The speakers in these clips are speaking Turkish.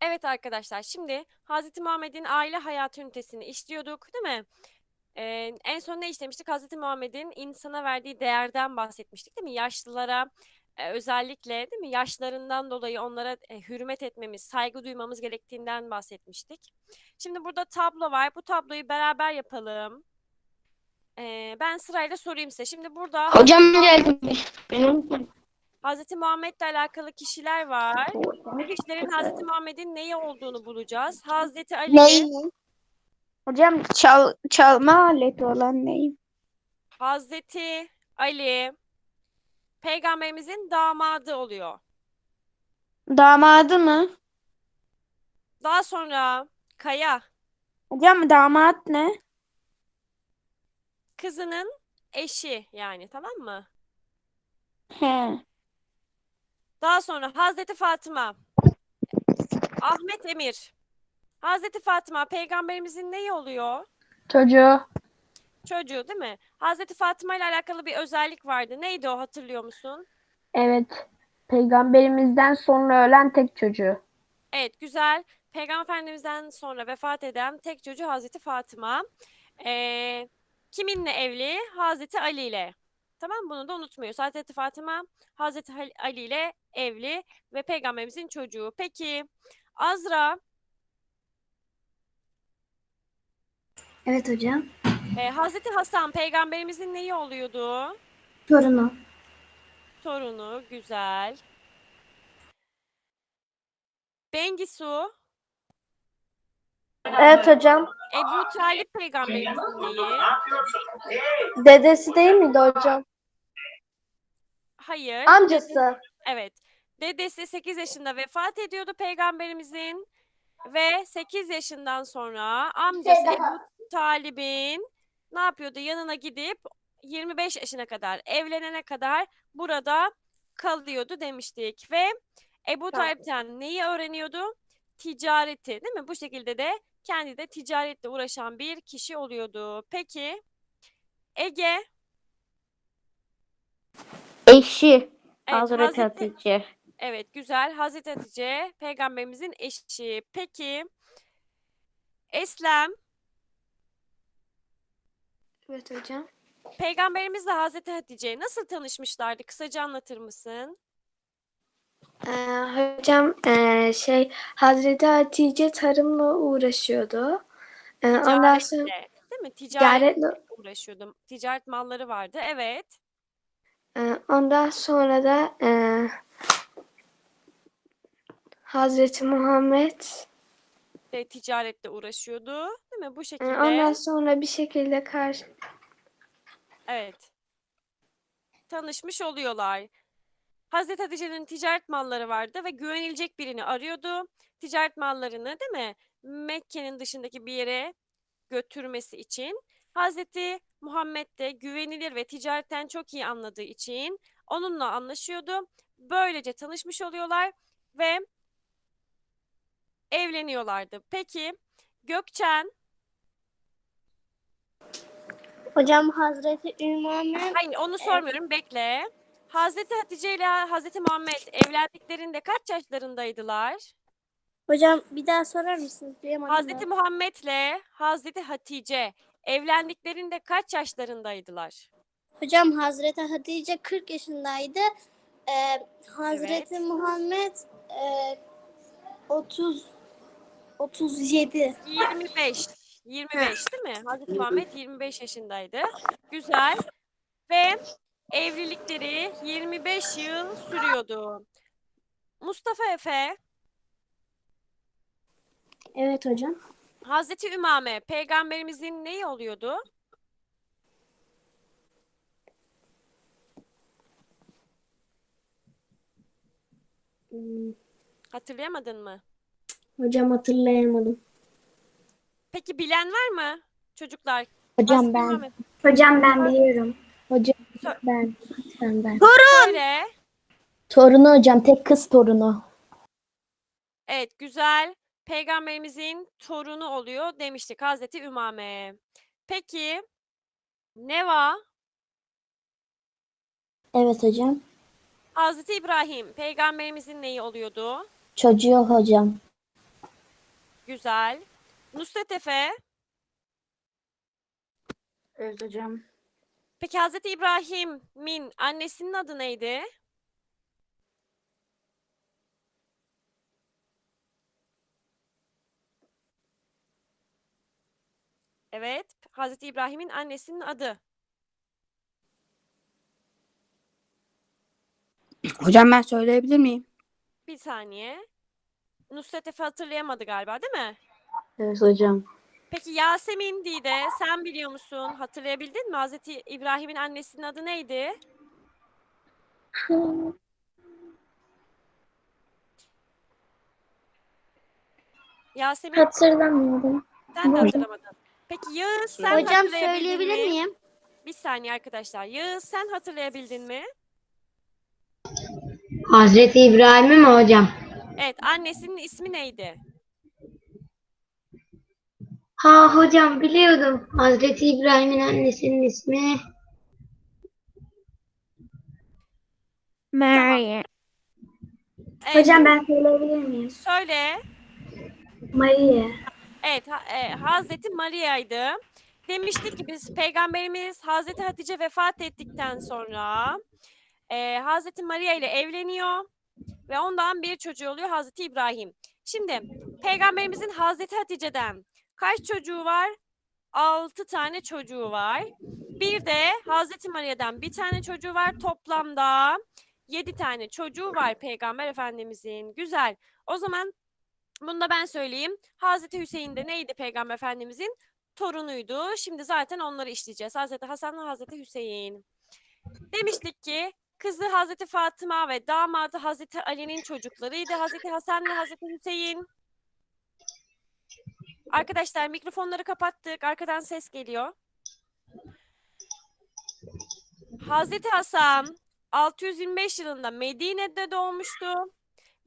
Evet arkadaşlar şimdi Hazreti Muhammed'in aile hayatı ünitesini işliyorduk değil mi? Ee, en son ne işlemiştik? Hazreti Muhammed'in insana verdiği değerden bahsetmiştik değil mi? Yaşlılara e, özellikle değil mi? Yaşlarından dolayı onlara e, hürmet etmemiz, saygı duymamız gerektiğinden bahsetmiştik. Şimdi burada tablo var. Bu tabloyu beraber yapalım. Ee, ben sırayla sorayım size. Şimdi burada Hocam geldim. Benim Hazreti Muhammed'le alakalı kişiler var. Bu kişilerin Hazreti Muhammed'in neyi olduğunu bulacağız. Hazreti Ali, neyim? Hocam çal, çalma aleti olan neyim? Hazreti Ali peygamberimizin damadı oluyor. Damadı mı? Daha sonra Kaya Hocam damat ne? kızının eşi yani tamam mı? He. Daha sonra Hazreti Fatıma Ahmet Emir Hazreti Fatıma peygamberimizin neyi oluyor? Çocuğu. Çocuğu değil mi? Hazreti Fatıma ile alakalı bir özellik vardı. Neydi o hatırlıyor musun? Evet. Peygamberimizden sonra ölen tek çocuğu. Evet, güzel. Peygamber Efendimiz'den sonra vefat eden tek çocuğu Hazreti Fatıma. Ee, kiminle evli? Hazreti Ali ile. Tamam bunu da unutmuyoruz. Hazreti Fatıma Hazreti Ali ile evli ve peygamberimizin çocuğu. Peki Azra Evet hocam. e, Hazreti Hasan peygamberimizin neyi oluyordu? Torunu. Torunu, güzel. Bengisu, Evet hocam. Ebu Talip peygamberimizin neyi? Dedesi değil miydi hocam? Hayır. Amcası. Evet. Dedesi 8 yaşında vefat ediyordu peygamberimizin ve 8 yaşından sonra amcası Ebu Talib'in ne yapıyordu? Yanına gidip 25 yaşına kadar evlenene kadar burada kalıyordu demiştik ve Ebu Talip'ten neyi öğreniyordu? Ticareti, değil mi? Bu şekilde de kendi de ticaretle uğraşan bir kişi oluyordu. Peki Ege, Eşi. evet, Hazreti Hazreti Hatice. Evet, güzel. Hazreti Hatice peygamberimizin eşi. Peki Eslem Evet hocam. peygamberimizle Hazreti Hatice nasıl tanışmışlardı? Kısaca anlatır mısın? Ee, hocam ee, şey Hazreti Hatice tarımla uğraşıyordu. Ee, ondan sonra Ticaretle, değil mi? Ticaretle ticaretle uğraşıyordum. Ticaret malları vardı. Evet. ee, ondan sonra da ee, Hazreti Muhammed De ticaretle uğraşıyordu. Değil mi? Bu şekilde. ondan sonra bir şekilde karşı Evet. Tanışmış oluyorlar. Hazreti Hatice'nin ticaret malları vardı ve güvenilecek birini arıyordu. Ticaret mallarını değil mi? Mekke'nin dışındaki bir yere götürmesi için. Hazreti Muhammed de güvenilir ve ticaretten çok iyi anladığı için onunla anlaşıyordu. Böylece tanışmış oluyorlar ve evleniyorlardı. Peki Gökçen, Hocam Hazreti Ümmü hayır onu sormuyorum bekle. Hazreti Hatice ile Hazreti Muhammed evlendiklerinde kaç yaşlarındaydılar? Hocam bir daha sorar mısınız? Duyamadım Hazreti ben. Muhammed'le Hazreti Hatice evlendiklerinde kaç yaşlarındaydılar? Hocam Hazreti Hatice 40 yaşındaydı. Ee, Hazreti Evet. Muhammed e, 30 37. 25. 25 değil mi? Hazreti Muhammed 25 yaşındaydı. Güzel. Ve evlilikleri 25 yıl sürüyordu. Mustafa Efe, Evet hocam. Hazreti Ümame peygamberimizin neyi oluyordu? Hmm, Hatırlayamadın mı? Hocam hatırlayamadım. Peki bilen var mı çocuklar? Hocam Hazreti ben. Ümame. Hocam ben biliyorum. Hocam ben, lütfen ben. Söyle. Torunu hocam, tek kız torunu. Evet, güzel. Peygamberimizin torunu oluyor demiştik Hazreti Ümame. Peki Neva, Evet hocam. Hazreti İbrahim peygamberimizin neyi oluyordu? Çocuğu hocam. Güzel. Nusret Efe. Evet hocam. Peki Hazreti İbrahim'in annesinin adı neydi? Evet, Hazreti İbrahim'in annesinin adı. Hocam ben söyleyebilir miyim? Bir saniye. Nusret Efe hatırlayamadı galiba, değil mi? Evet hocam. Peki Yasemin Dide, sen biliyor musun? Hatırlayabildin mi? Hazreti İbrahim'in annesinin adı neydi? Yasemin, Hatırlamıyorum. sen de hatırlamadın. Peki Yağız, sen Hocam hatırlayabildin söyleyebilir mi? miyim? Bir saniye arkadaşlar. Yağız, sen hatırlayabildin mi? Hazreti İbrahim'i mi hocam? Evet, annesinin ismi neydi? Ha hocam biliyordum. Hazreti İbrahim'in annesinin ismi. Meryem. Evet, Hocam ben söyleyebilir miyim? söyle. Maria. Evet, ha- e, Hazreti Maria'ydı. Demiştik ki biz Peygamberimiz Hazreti Hatice vefat ettikten sonra e, Hazreti Maria ile evleniyor ve ondan bir çocuğu oluyor Hazreti İbrahim. Şimdi Peygamberimizin Hazreti Hatice'den kaç çocuğu var? Altı tane çocuğu var. Bir de Hazreti Maria'dan bir tane çocuğu var. Toplamda yedi tane çocuğu var Peygamber Efendimizin. Güzel. O zaman bunu da ben söyleyeyim. Hazreti Hüseyin de neydi Peygamber Efendimizin? Torunuydu. Şimdi zaten onları işleyeceğiz. Hazreti Hasan ve Hazreti Hüseyin. Demiştik ki kızı Hazreti Fatıma ve damadı Hazreti Ali'nin çocuklarıydı. Hazreti Hasan ve Hazreti Hüseyin. Arkadaşlar mikrofonları kapattık. Arkadan ses geliyor. Hazreti Hasan 625 yılında Medine'de doğmuştu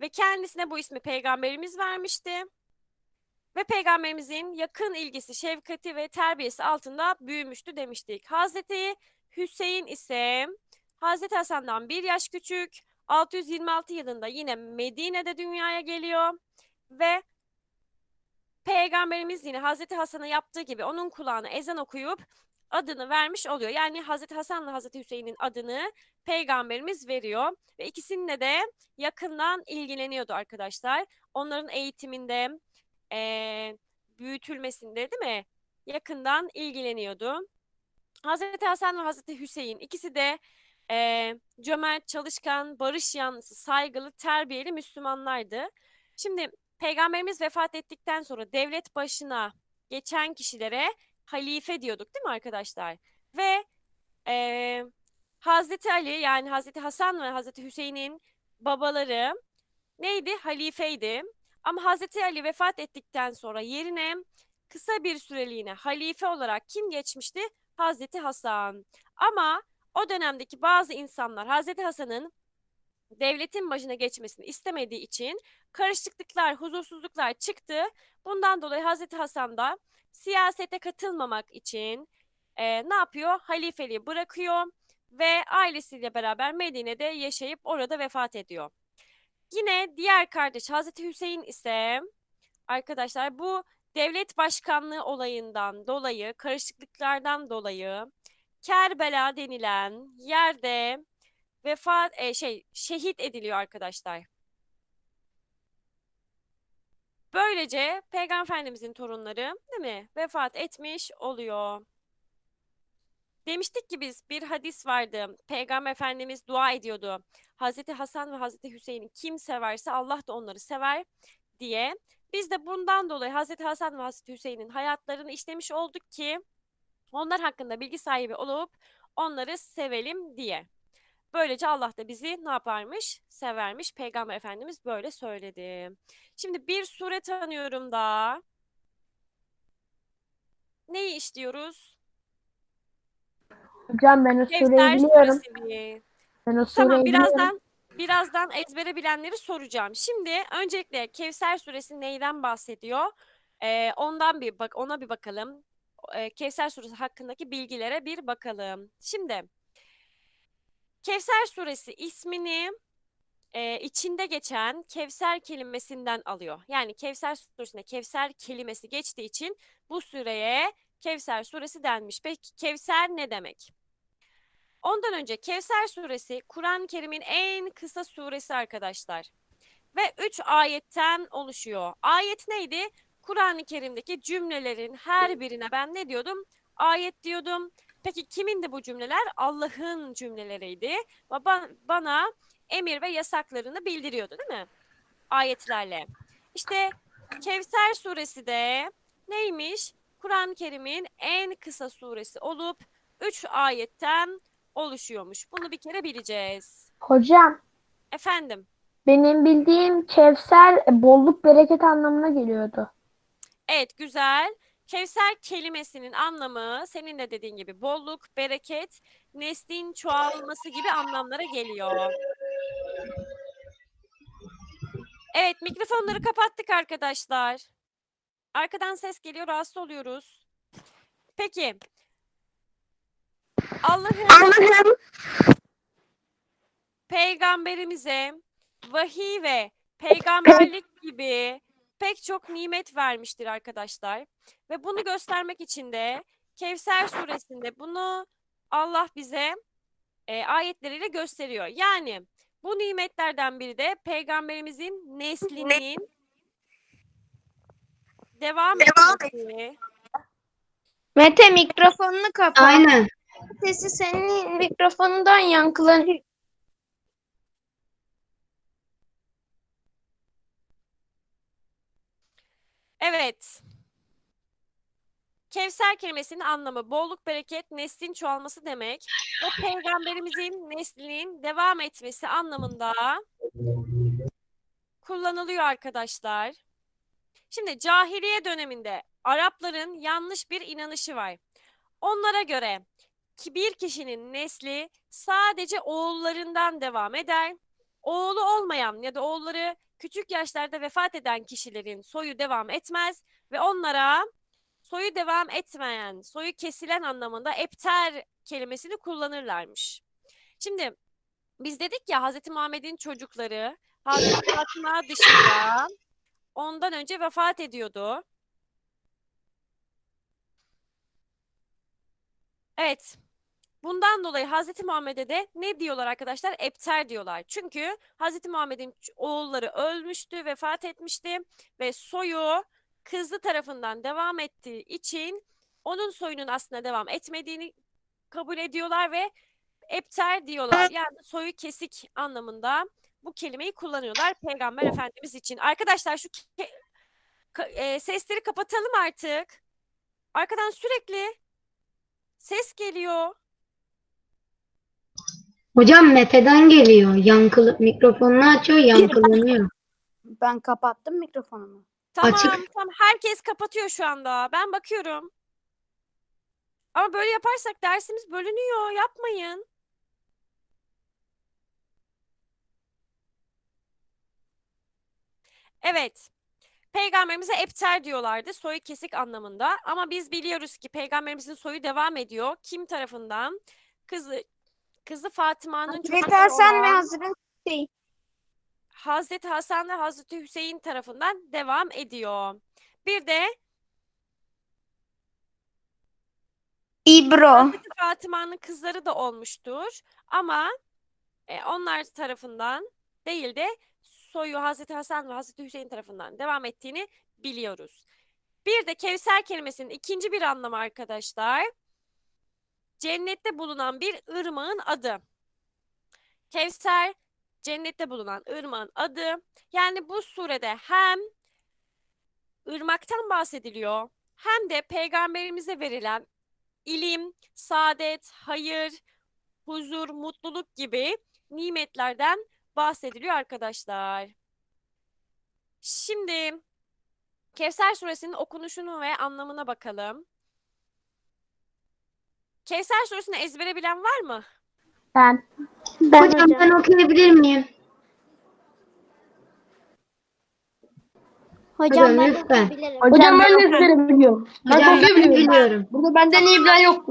ve kendisine bu ismi peygamberimiz vermişti. Ve peygamberimizin yakın ilgisi, şefkati ve terbiyesi altında büyümüştü demiştik. Hazreti Hüseyin ise Hazreti Hasan'dan bir yaş küçük. 626 yılında yine Medine'de dünyaya geliyor ve Peygamberimiz yine Hazreti Hasan'a yaptığı gibi onun kulağına ezan okuyup adını vermiş oluyor. Yani Hazreti Hasan'la Hazreti Hüseyin'in adını Peygamberimiz veriyor ve ikisinin de yakından ilgileniyordu arkadaşlar. Onların eğitiminde, eee, büyütülmesinde değil mi? Yakından ilgileniyordu. Hazreti Hasan ve Hazreti Hüseyin ikisi de eee, cömert, çalışkan, barış yanlısı, saygılı, terbiyeli Müslümanlardı. Şimdi Peygamberimiz vefat ettikten sonra devlet başına geçen kişilere halife diyorduk değil mi arkadaşlar? Ve eee Hazreti Ali yani Hazreti Hasan ve Hazreti Hüseyin'in babaları neydi? Halifeydi. Ama Hazreti Ali vefat ettikten sonra yerine kısa bir süreliğine halife olarak kim geçmişti? Hazreti Hasan. Ama o dönemdeki bazı insanlar Hazreti Hasan'ın devletin başına geçmesini istemediği için karışıklıklar, huzursuzluklar çıktı. Bundan dolayı Hazreti Hasan da siyasete katılmamak için e, ne yapıyor? Halifeliği bırakıyor ve ailesiyle beraber Medine'de yaşayıp orada vefat ediyor. Yine diğer kardeş Hazreti Hüseyin ise arkadaşlar bu devlet başkanlığı olayından dolayı, karışıklıklardan dolayı Kerbela denilen yerde vefat e, şey şehit ediliyor arkadaşlar. Böylece Peygamber Efendimizin torunları değil mi? Vefat etmiş oluyor. Demiştik ki biz bir hadis vardı. Peygamber Efendimiz dua ediyordu. Hazreti Hasan ve Hazreti Hüseyin'i kim severse Allah da onları sever diye. Biz de bundan dolayı Hazreti Hasan ve Hazreti Hüseyin'in hayatlarını işlemiş olduk ki onlar hakkında bilgi sahibi olup onları sevelim diye. Böylece Allah da bizi ne yaparmış? Severmiş. Peygamber Efendimiz böyle söyledi. Şimdi bir sure tanıyorum da. Neyi işliyoruz? Hocam ben o sureyi Kevser biliyorum. suresini. Ben o Tamam sureyi biliyorum. birazdan birazdan ezbere bilenleri soracağım. Şimdi öncelikle Kevser suresi neyden bahsediyor? Ee, ondan bir bak ona bir bakalım. Ee, Kevser suresi hakkındaki bilgilere bir bakalım. Şimdi Kevser suresi ismini e, içinde geçen Kevser kelimesinden alıyor. Yani Kevser suresinde Kevser kelimesi geçtiği için bu sureye Kevser suresi denmiş. Peki Kevser ne demek? Ondan önce Kevser suresi Kur'an-ı Kerim'in en kısa suresi arkadaşlar. Ve 3 ayetten oluşuyor. Ayet neydi? Kur'an-ı Kerim'deki cümlelerin her birine ben ne diyordum? Ayet diyordum. Peki kimindi bu cümleler? Allah'ın cümleleriydi. Ve ba- bana emir ve yasaklarını bildiriyordu değil mi? Ayetlerle. İşte Kevser suresi de neymiş? Kur'an-ı Kerim'in en kısa suresi olup 3 ayetten oluşuyormuş. Bunu bir kere bileceğiz. Hocam Efendim, benim bildiğim Kevser bolluk bereket anlamına geliyordu. evet güzel. Kevser kelimesinin anlamı senin de dediğin gibi bolluk, bereket, neslin çoğalması gibi anlamlara geliyor. Evet, mikrofonları kapattık arkadaşlar. Arkadan ses geliyor, rahatsız oluyoruz. Peki. Allah'ın peygamberimize vahiy ve peygamberlik gibi pek çok nimet vermiştir arkadaşlar. Ve bunu göstermek için de Kevser suresinde bunu Allah bize e, ayetleriyle gösteriyor. Yani bu nimetlerden biri de peygamberimizin neslinin devam etmesi. Mete mikrofonunu kapat. Aynen. Sesi senin mikrofonundan yankılanıyor. Evet. Kevser kelimesinin anlamı bolluk, bereket, neslin çoğalması demek. Ve peygamberimizin neslinin devam etmesi anlamında kullanılıyor arkadaşlar. Şimdi cahiliye döneminde Arapların yanlış bir inanışı var. Onlara göre ki bir kişinin nesli sadece oğullarından devam eder. Oğlu olmayan ya da oğulları küçük yaşlarda vefat eden kişilerin soyu devam etmez ve onlara soyu devam etmeyen, soyu kesilen anlamında epter kelimesini kullanırlarmış. Şimdi biz dedik ya Hazreti Muhammed'in çocukları Hazreti Fatıma dışında ondan önce vefat ediyordu. Evet. Bundan dolayı Hazreti Muhammed'e de ne diyorlar arkadaşlar? Epter diyorlar. Çünkü Hazreti Muhammed'in oğulları ölmüştü, vefat etmişti ve soyu kızı tarafından devam ettiği için onun soyunun aslında devam etmediğini kabul ediyorlar ve epter diyorlar. Yani soyu kesik anlamında bu kelimeyi kullanıyorlar Peygamber Efendimiz için. Arkadaşlar şu e, sesleri kapatalım artık. Arkadan sürekli ses geliyor. Hocam Mete'den geliyor. Yankılı mikrofonunu açıyor, yankılanıyor. Ben kapattım mikrofonumu. Tamam, Açık. tamam. Herkes kapatıyor şu anda. Ben bakıyorum. Ama böyle yaparsak dersimiz bölünüyor. Yapmayın. Evet. Peygamberimize epter diyorlardı. Soyu kesik anlamında. Ama biz biliyoruz ki peygamberimizin soyu devam ediyor. Kim tarafından? Kızı kızı Fatıma'nın Hazreti Hasan ve olan Hazreti Hüseyin. Hazreti Hasan ve Hazreti Hüseyin tarafından devam ediyor. Bir de İbro. Hazreti Fatıma'nın kızları da olmuştur ama e, onlar tarafından değil de soyu Hazreti Hasan ve Hazreti Hüseyin tarafından devam ettiğini biliyoruz. Bir de Kevser kelimesinin ikinci bir anlamı arkadaşlar. Cennette bulunan bir ırmağın adı. Kevser cennette bulunan ırmağın adı. Yani bu surede hem ırmaktan bahsediliyor hem de peygamberimize verilen ilim, saadet, hayır, huzur, mutluluk gibi nimetlerden bahsediliyor arkadaşlar. Şimdi Kevser suresinin okunuşunu ve anlamına bakalım. Kevser suresini ezbere bilen var mı? Ben Ben Hocam ben okuyabilir miyim? Hocam Hocam, ben lütfen. okuyabilirim. hocam ben de ezbere biliyorum. Ben Hocam ben okuyabiliyorum. biliyorum. Burada benden iyi bilen yok.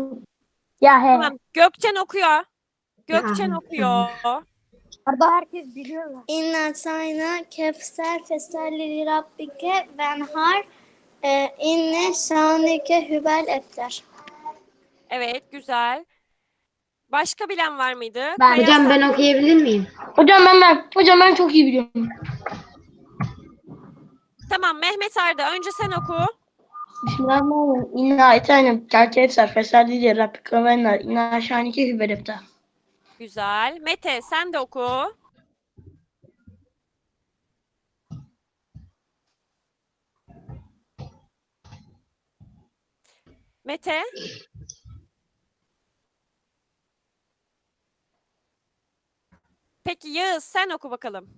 Ya he. Tamam. Gökçen okuyor. Gökçen Ya, okuyor. Arada herkes biliyor. İnna sayna kefser fesalli rabbike venhar e, inne şanike hübel efter. Evet, güzel. Başka bilen var mıydı? Ben- Kaya Hocam ben okuyabilir miyim? Hocam ben ben. Hocam ben çok iyi biliyorum. Tamam, Mehmet Arda önce sen oku. Bismillahirrahmanirrahim. İnna etenim. Kelkevser. Fesalli Rabbike vennar. İnna şanike hübelefta. Güzel. Mete sen de oku. Mete. Peki Yağız sen oku bakalım.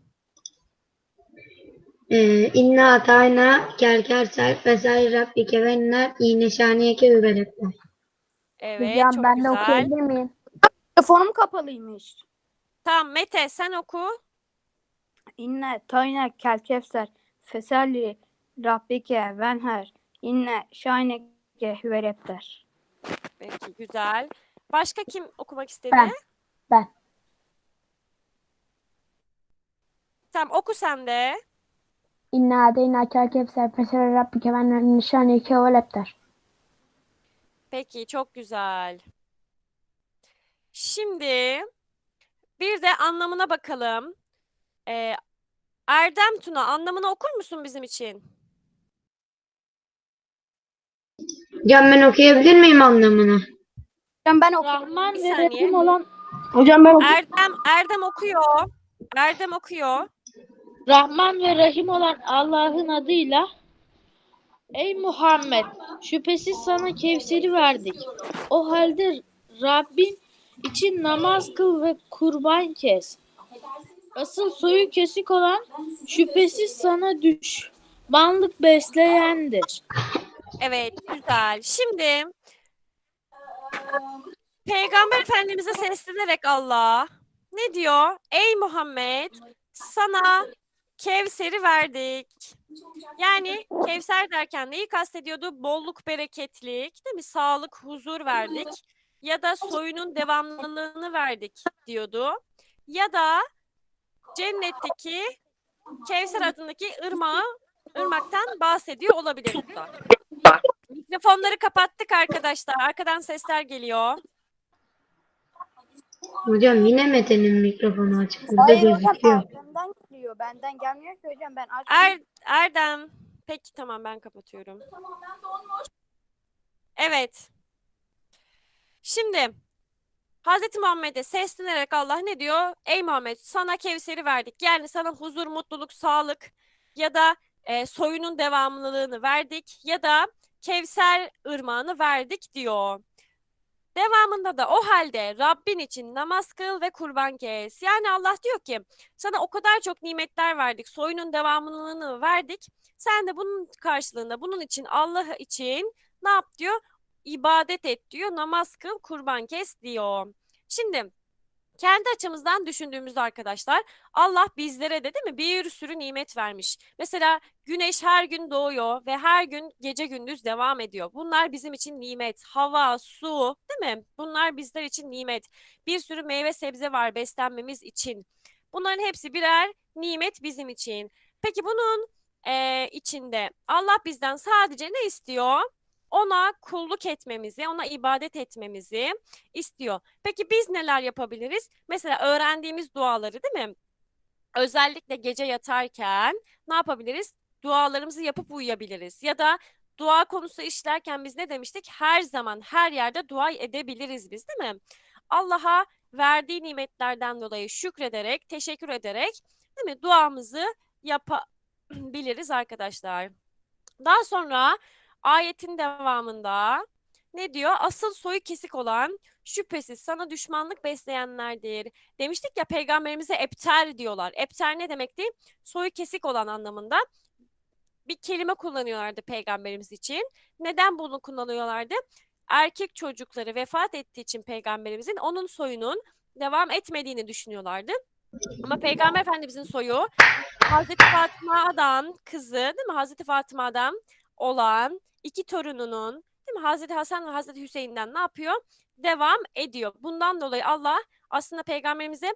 Ee, inna atayna kerkerser fesal rabbike vennar iğne şaniyeke hübeletler. Evet, Hocam çok ben de güzel. okuyabilir miyim? Telefonum kapalıymış. Tamam Mete sen oku. İnne tayne kel kevser fesalli rabbike venher inne şayneke hüvelepter. Peki güzel. Başka kim okumak istedi? Ben. Ben. Tamam oku sen de. İnna adeyna kel kevser fesel rabbike ve nişaneke ve lepter. Peki çok güzel. Şimdi bir de anlamına bakalım. Ee, Erdem Tuna anlamını okur musun bizim için? Hocam ben okuyabilir miyim anlamını? Hocam ben okudum. Rahman Bir ve saniye. Rahim olan Hocam ben Erdem Erdem okuyor. Erdem okuyor. Rahman ve Rahim olan Allah'ın adıyla Ey Muhammed şüphesiz sana Kevser'i verdik. O halde Rabbin için namaz kıl ve kurban kes. Asıl soyu kesik olan şüphesiz sana düşmanlık besleyendir. Evet, güzel. Şimdi Peygamber Efendimiz'e seslenerek Allah ne diyor? Ey Muhammed, sana Kevser'i verdik. Yani Kevser derken neyi kastediyordu? Bolluk, bereketlik, değil mi? Sağlık, huzur verdik. Ya da soyunun devamlılığını verdik diyordu. Ya da cennetteki Kevser adındaki ırmağı, ırmaktan bahsediyor olabilir bu da. Mikrofonları kapattık arkadaşlar. Arkadan sesler geliyor. Hocam yine Mete'nin mikrofonu açık. Burada Hayır hocam gözüküyor. arkamdan geliyor. Benden gelmiyor ki hocam. Ben açtım. Er, Erdem. Peki tamam ben kapatıyorum. Evet. Şimdi Hazreti Muhammed'e seslenerek Allah ne diyor? Ey Muhammed sana Kevser'i verdik. Yani sana huzur, mutluluk, sağlık ya da e, soyunun devamlılığını verdik ya da Kevser ırmağını verdik diyor. Devamında da o halde Rabbin için namaz kıl ve kurban kes. Yani Allah diyor ki sana o kadar çok nimetler verdik, soyunun devamlılığını verdik. Sen de bunun karşılığında bunun için Allah için ne yap diyor? İbadet et diyor, namaz kıl, kurban kes diyor. Şimdi kendi açımızdan düşündüğümüzde arkadaşlar Allah bizlere de değil mi bir sürü nimet vermiş. Mesela güneş her gün doğuyor ve her gün gece gündüz devam ediyor. Bunlar bizim için nimet. Hava, su değil mi? Bunlar bizler için nimet. Bir sürü meyve sebze var beslenmemiz için. Bunların hepsi birer nimet bizim için. Peki bunun eee, içinde Allah bizden sadece ne istiyor? Ona kulluk etmemizi, ona ibadet etmemizi istiyor. Peki biz neler yapabiliriz? Mesela öğrendiğimiz duaları değil mi? Özellikle gece yatarken ne yapabiliriz? Dualarımızı yapıp uyuyabiliriz. Ya da dua konusu işlerken biz ne demiştik? Her zaman, her yerde dua edebiliriz biz değil mi? Allah'a verdiği nimetlerden dolayı şükrederek, teşekkür ederek değil mi? Duamızı yapabiliriz arkadaşlar. Daha sonra ayetin devamında ne diyor? Asıl soyu kesik olan şüphesiz sana düşmanlık besleyenlerdir. Demiştik ya peygamberimize epter diyorlar. Epter ne demekti? Soyu kesik olan anlamında bir kelime kullanıyorlardı peygamberimiz için. Neden bunu kullanıyorlardı? Erkek çocukları vefat ettiği için peygamberimizin onun soyunun devam etmediğini düşünüyorlardı. Ama peygamber efendimizin soyu Hazreti Fatıma'dan kızı değil mi? Hazreti Fatıma'dan olan iki torununun değil mi? Hazreti Hasan ve Hazreti Hüseyin'den ne yapıyor? Devam ediyor. Bundan dolayı Allah aslında peygamberimize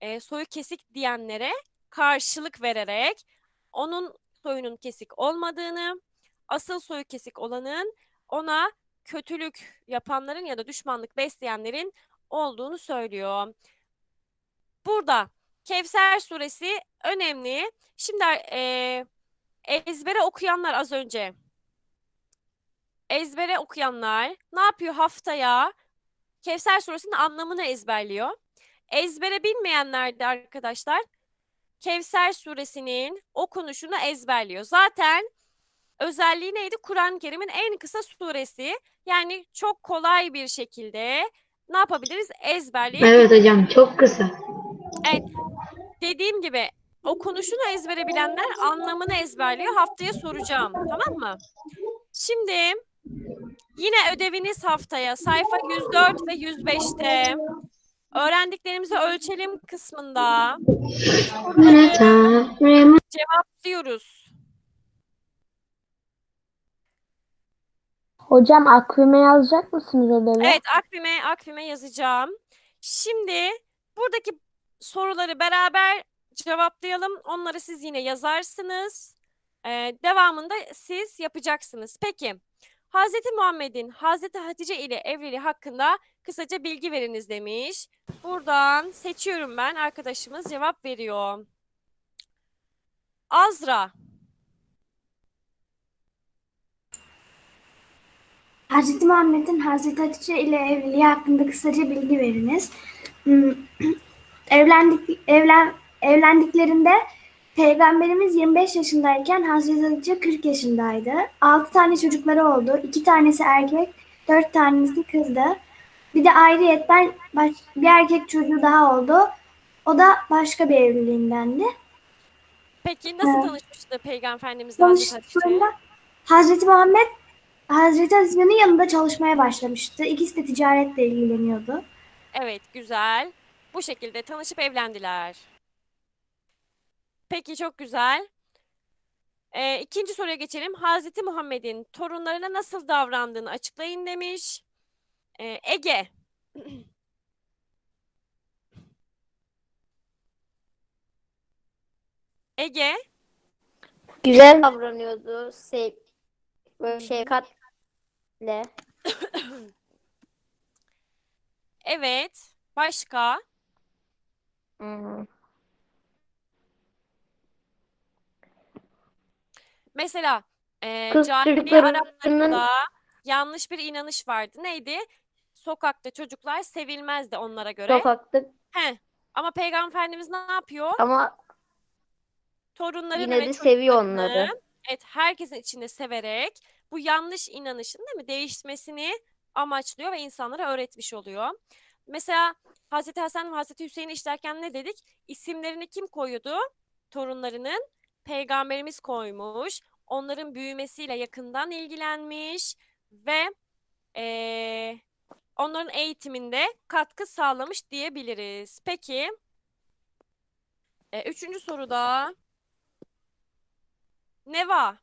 e, soyu kesik diyenlere karşılık vererek onun soyunun kesik olmadığını, asıl soyu kesik olanın ona kötülük yapanların ya da düşmanlık besleyenlerin olduğunu söylüyor. Burada Kevser suresi önemli. Şimdi e, ezbere okuyanlar az önce ezbere okuyanlar ne yapıyor haftaya? Kevser suresinin anlamını ezberliyor. Ezbere bilmeyenler de arkadaşlar Kevser suresinin okunuşunu ezberliyor. Zaten özelliği neydi? Kur'an-ı Kerim'in en kısa suresi. Yani çok kolay bir şekilde ne yapabiliriz? Ezberleyebiliriz. Evet hocam çok kısa. Dediğim gibi okunuşunu ezbere bilenler anlamını ezberliyor. Haftaya soracağım. Tamam mı? Şimdi yine ödeviniz haftaya sayfa 104 ve 105'te öğrendiklerimizi ölçelim kısmında cevaplıyoruz. Hocam aklıma yazacak mısınız ödevi? Evet, akvime akvime yazacağım. Şimdi buradaki soruları beraber cevaplayalım. Onları siz yine yazarsınız. Ee, devamında siz yapacaksınız. Peki, Hazreti Muhammed'in Hazreti Hatice ile evliliği hakkında kısaca bilgi veriniz demiş. Buradan seçiyorum ben. Arkadaşımız cevap veriyor. Azra. Hz. Muhammed'in Hz. Hatice ile evliliği hakkında kısaca bilgi veriniz. Hmm, Evlendik, evlen, evlendiklerinde Peygamberimiz 25 yaşındayken Hz. Hatice 40 yaşındaydı. 6 tane çocukları oldu. 2 tanesi erkek, 4 tanesi kızdı. Bir de ayrıyetten baş, bir erkek çocuğu daha oldu. O da başka bir evliliğindendi. Peki nasıl Evet. tanışmıştı Peygamber Efendimizle Hazreti Hatice? Tanıştıklarında Hazreti Muhammed Hazreti Hatice'nin yanında çalışmaya başlamıştı. İkisi de ticaretle ilgileniyordu. Evet, güzel. Bu şekilde tanışıp evlendiler. Peki, çok güzel. Ee, ikinci soruya geçelim. Hazreti Muhammed'in torunlarına nasıl davrandığını açıklayın demiş. Ee, Ege. Ege, Güzel davranıyordu. Sev böyle şefkatle. evet. Başka? Hmm. Mesela e, Kız cahiliye çocuklarının- Araplarında yanlış bir inanış vardı. Neydi? Sokakta çocuklar sevilmezdi onlara göre. Sokakta He. Ama Peygamber Efendimiz ne yapıyor? ama Torunlarını yine ve de seviyor çocuklarını, onları. Evet, herkesin içinde severek bu yanlış inanışın değil mi değişmesini amaçlıyor ve insanlara öğretmiş oluyor. Mesela Hazreti Hasan ve Hazreti Hüseyin'i işlerken ne dedik? İsimlerini kim koyuyordu? Torunlarının Peygamberimiz koymuş. Onların büyümesiyle yakından ilgilenmiş ve eee, onların eğitiminde katkı sağlamış diyebiliriz. Peki, e, üçüncü soruda Neva.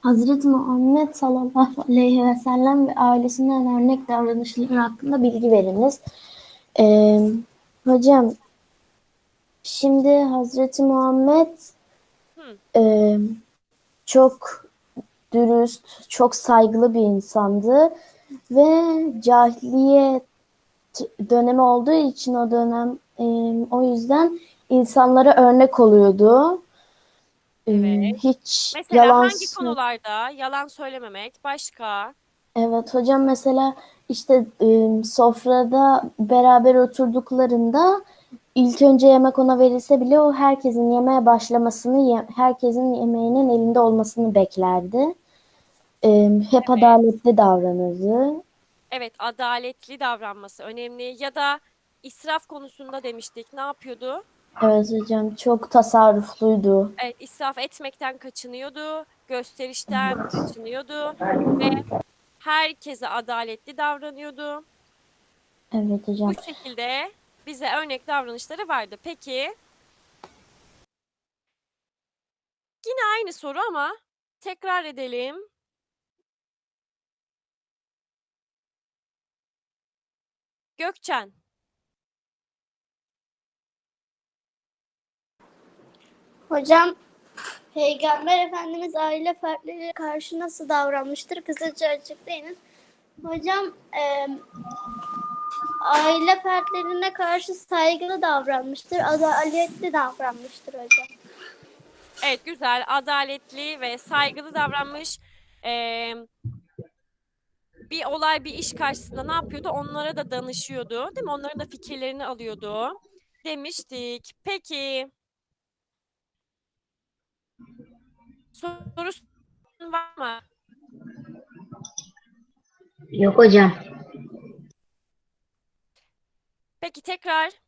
Hazreti Muhammed sallallahu aleyhi ve sellem ve ailesinden örnek davranışları hakkında bilgi veriniz. Ee, hocam, şimdi Hazreti Muhammed Hı. e, çok dürüst, çok saygılı bir insandı ve cahiliye dönemi olduğu için o dönem e, o yüzden insanlara örnek oluyordu. Ee, Evet. Hiç Mesela yalan hangi konularda yalan söylememek, başka? Evet hocam mesela işte e, sofrada beraber oturduklarında ilk önce yemek ona verilse bile o herkesin yemeye başlamasını, herkesin yemeğinin elinde olmasını beklerdi. E, hep Evet. adaletli davranırdı. Evet, adaletli davranması önemli. Ya da israf konusunda demiştik. Ne yapıyordu? Evet hocam çok tasarrufluydu. Evet, israf etmekten kaçınıyordu, gösterişten kaçınıyordu ve herkese adaletli davranıyordu. Evet hocam. Bu şekilde bize örnek davranışları vardı. Peki, yine aynı soru ama tekrar edelim. Gökçen. Hocam Peygamber Efendimiz aile fertlerine karşı nasıl davranmıştır? Kısaca açıklayınız. Hocam aile fertlerine karşı saygılı davranmıştır, adaletli davranmıştır hocam. Evet güzel, adaletli ve saygılı davranmış. Ee, bir olay, bir iş karşısında ne yapıyordu? Onlara da danışıyordu, değil mi? Onların da fikirlerini alıyordu demiştik. Peki. Soru var mı? Yok hocam. Peki tekrar